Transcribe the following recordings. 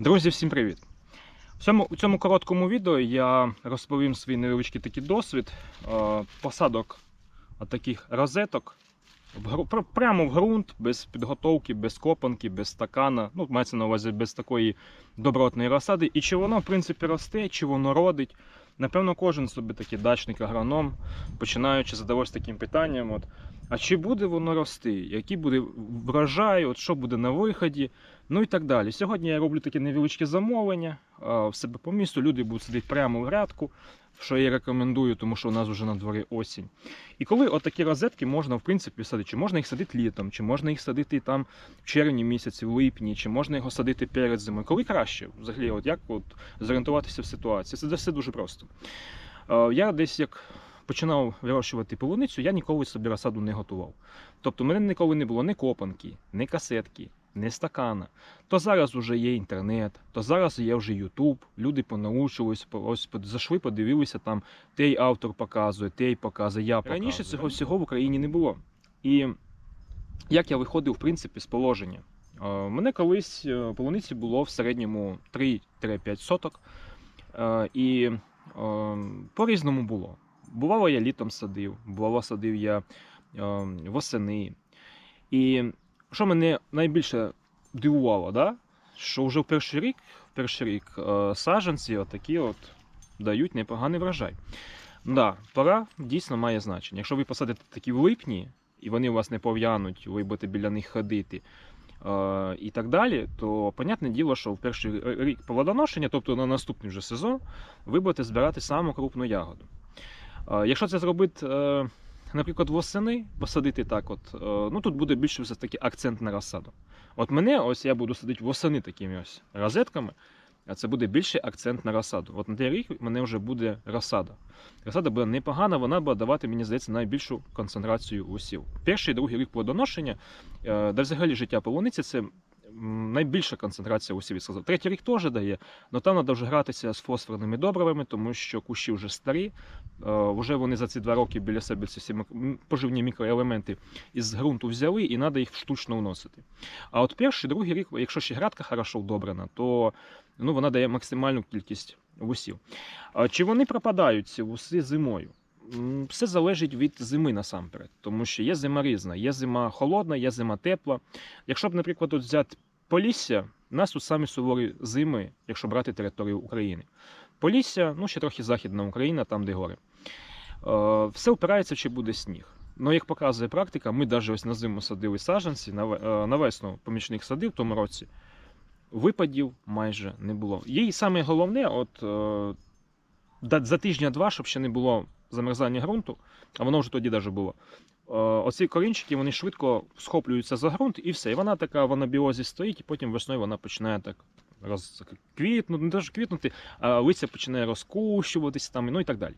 Друзі, всім привіт! В цьому, у цьому короткому відео я розповім свій невеличкий такий досвід е, посадок таких розеток в прямо в ґрунт, без підготовки, без копанки, без стакана. Ну, мається на увазі без такої добротної розсади. І чи воно, в принципі, росте, чи воно родить. Напевно, кожен собі такий дачник агроном, починаючи задаватися таким питанням: от, а чи буде воно рости? Який буде врожай, от що буде на виході? Ну і так далі. Сьогодні я роблю такі невеличкі замовлення в себе по місту. Люди будуть сидіти прямо в грядку, що я рекомендую, тому що у нас вже на дворі осінь. І коли отакі розетки можна, в принципі, садити, чи можна їх садити літом, чи можна їх садити там в червні місяці, в липні, чи можна його садити перед зимою. Коли краще, взагалі, от як от зорієнтуватися в ситуації? Це все дуже просто. Е, Я десь як починав вирощувати полуницю, я ніколи собі розсаду не готував. Тобто, в мене ніколи не було ні копанки, ні касетки, ні стакана. То зараз вже є інтернет, то зараз є вже Ютуб. Люди понаучились, ось зайшли, подивилися там, той автор показує, той показує, я показую. Раніше цього всього в Україні не було. І як я виходив, в принципі, з положення. Е, мене колись е, полуниці було в середньому 3-5 соток. Е, І по-різному було. Бувало, я літом садив, бувало, садив я восени. І що мене найбільше дивувало, да? що вже в перший рік, в перший рік е, саджанці отакі от дають непоганий врожай. Да, пора дійсно має значення. Якщо ви посадите такі в липні, і вони у вас не пов'януть, ви будете біля них ходити. е, І так далі, то понятне діло, що в перший рік плодоношення, тобто на наступний вже сезон, ви будете збирати саму крупну ягоду. Е, Якщо це зробити, наприклад, восени, посадити так, от, е, ну тут буде більше все таки акцент на розсаду. От мене, ось я буду садити восени такими ось розетками, а це буде більший акцент на розсаду. От на той рік в мене вже буде розсада. Розсада буде непогана, вона буде давати, мені здається, найбільшу концентрацію усів. Перший і другий рік плодоношення, е, да взагалі життя полуниці це найбільша концентрація усів. я сказав. Третій рік теж дає, але там треба вже гратися з фосфорними добривами, тому що кущі вже старі. Е, Вже вони за ці два роки біля себе ці всі поживні мікроелементи із ґрунту взяли і треба їх штучно вносити. А от перший, другий рік, якщо ще грядка хорошо вдобрена, то ну, вона дає максимальну кількість вусів. Чи вони пропадають ці вуси зимою? Все залежить від зими насамперед, тому що є зима різна, є зима холодна, є зима тепла. Якщо б, наприклад, от взяти Полісся, у нас тут самі суворі зими, якщо брати територію України. Полісся, ну ще трохи Західна Україна, там де гори. Е, Все опирається, чи буде сніг. Ну, як показує практика, ми навіть ось на зиму садили саджанці, на ве- е, весну помічник садив в тому році. Випадів майже не було. І саме головне, от е, за тижня-два, щоб ще не було замерзання ґрунту, а воно вже тоді навіть було. Е, Оці корінчики вони швидко схоплюються за ґрунт і все. І вона така в анабіозі стоїть, і потім весною вона починає так розквітнути, не те, що квітнути, а листя починає розкущуватися там, ну і так далі.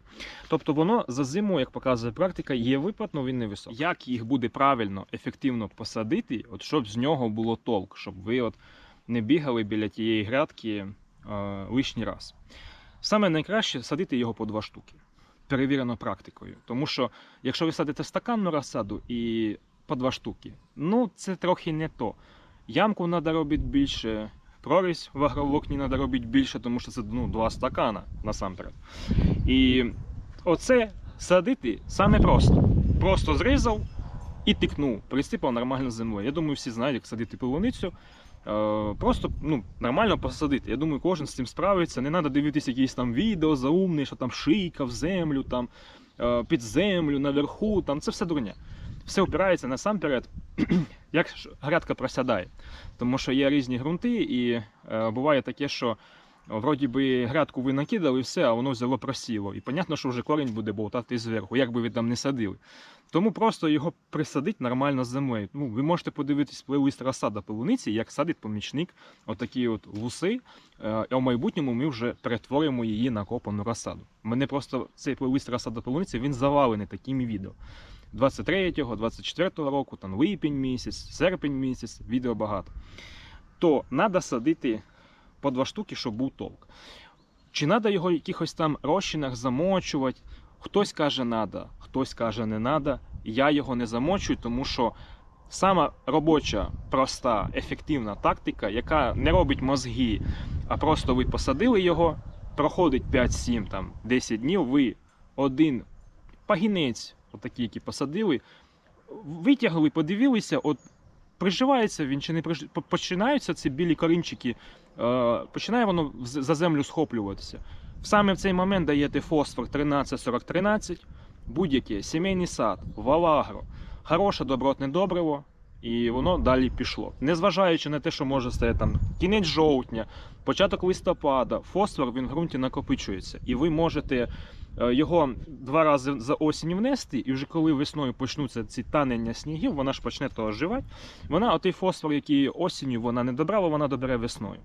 Тобто воно за зиму, як показує практика, є випад, але він не високий. Як їх буде правильно, ефективно посадити, от щоб з нього було толк, щоб ви от не бігали біля тієї грядки е, лишній раз. Саме найкраще садити його по два штуки. Перевірено практикою. Тому що якщо ви садите стаканну розсаду і по два штуки, ну це трохи не то. Ямку треба робити більше, прорізь в агроволокні треба робити більше, тому що це ну, два стакана насамперед. І оце садити саме просто. Просто зрізав і тикнув, присипав нормально землею. Я думаю, всі знають, як садити полуницю. Е, Просто ну, нормально посадити. Я думаю, кожен з цим справиться. Не треба дивитися якісь там відео заумні, що там шийка в землю, там е, під землю, наверху. Там це все дурня. Все опирається насамперед, як грядка просядає. Тому що є різні ґрунти, і е, буває таке, що вроді би грядку ви накидали, все, а воно взяло просіло. І понятно, що вже корінь буде болтати зверху, як би ви там не садили. Тому просто його присадить нормально з землею. Ну, ви можете подивитись плейлист розсада полуниці, як садить помічник отакі от вуси. Е, А в майбутньому ми вже перетворимо її на копану розсаду. Мене просто цей плейлист розсада полуниці він завалений такими відео. 23-го, 24-го року, там липень місяць, серпень місяць, відео багато. То треба садити по два штуки, щоб був толк. Чи треба його в якихось там розчинах замочувати? Хтось каже, треба, хтось каже, не треба. Я його не замочую, тому що Сама робоча, проста, ефективна тактика, яка не робить мозги, а просто ви посадили його, проходить 5-7, там, 10 днів, ви один пагінець, отакий, який посадили, витягли, подивилися, от приживається він чи не приж... починаються ці білі корінчики, е, починає воно за землю схоплюватися. Саме в цей момент даєте фосфор 13-40-13, будь-яке сімейний сад, валагро, хороше добротне добриво, і воно далі пішло. Незважаючи на те, що може стати там кінець жовтня, початок листопада, фосфор він в ґрунті накопичується, і ви можете е, його два рази за осінь внести, і вже коли весною почнуться ці танення снігів, вона ж почне то оживати. Вона отий фосфор, який осінню вона не добрала, вона добере весною.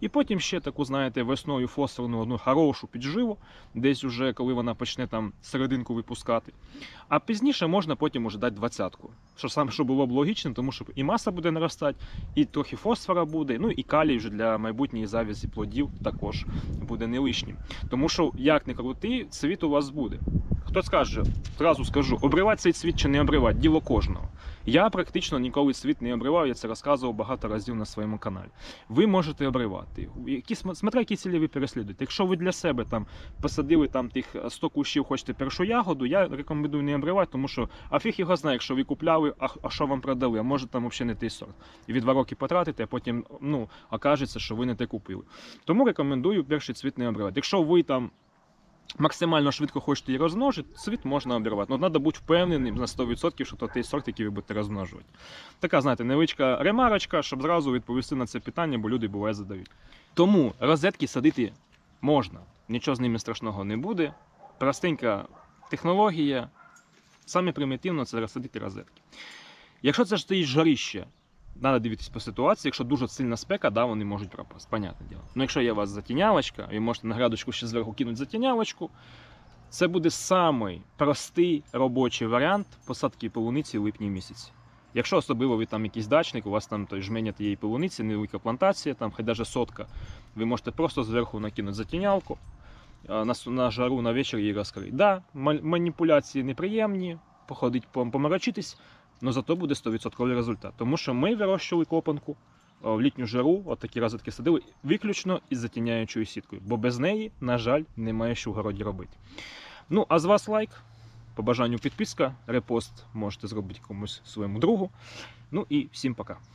І потім ще таку, знаєте, весною фосфорну одну хорошу підживу, десь уже коли вона почне там серединку випускати. А пізніше можна потім уже дати двадцятку. Що саме що було б логічно, тому що і маса буде наростати, і трохи фосфора буде, ну і калій вже для майбутньої завязі плодів також буде не лишнім. Тому що, як не крути, цвіт у вас буде. Хто скаже, одразу скажу, обривати цей цвіт чи не обривати, діло кожного. Я практично ніколи цвіт не обривав, я це розказував багато разів на своєму каналі. Ви можете обривати. Які, смотря які цілі ви переслідуєте. Якщо ви для себе там посадили там тих 100 кущів, хочете першу ягоду, я рекомендую не обривати, тому що а фіг його знає, якщо ви купляли, а, а що вам продали, а може там взагалі не той сорт. І ви два роки потратите, а потім ну, окажеться, що ви не те купили. Тому рекомендую перший цвіт не обривати. Якщо ви там максимально швидко хочете її розмножити, цвіт можна обірвати. Ну, треба бути впевненим на 100%, що то той сорт, який ви будете розмножувати. Така, знаєте, невеличка ремарочка, щоб зразу відповісти на це питання, бо люди буває задають. Тому розетки садити можна, нічого з ними страшного не буде. Простенька технологія. Саме примітивно це розсадити розетки. Якщо це ж стоїть жарище, треба дивитись по ситуації. Якщо дуже сильна спека, да, вони можуть пропасти, понятне діло. Ну якщо є у вас затінялочка, ви можете на градочку ще зверху кинути затінялочку, це буде самий простий робочий варіант посадки полуниці в липні місяці. Якщо особливо ви там якийсь дачник, у вас там той жменя тієї полуниці, невелика плантація, там хай навіть сотка, ви можете просто зверху накинути затінялку, на, на жару на вечір її розкрити. Да, маніпуляції неприємні, походить пом- поморочитись, але зато буде 100% результат. Тому що ми вирощували копанку в літню жару, от такі розетки садили, виключно із затіняючою сіткою, бо без неї, на жаль, немає що в городі робити. Ну, а з вас лайк. По бажанню підписка, репост можете зробити комусь своєму другу. Ну і всім пока.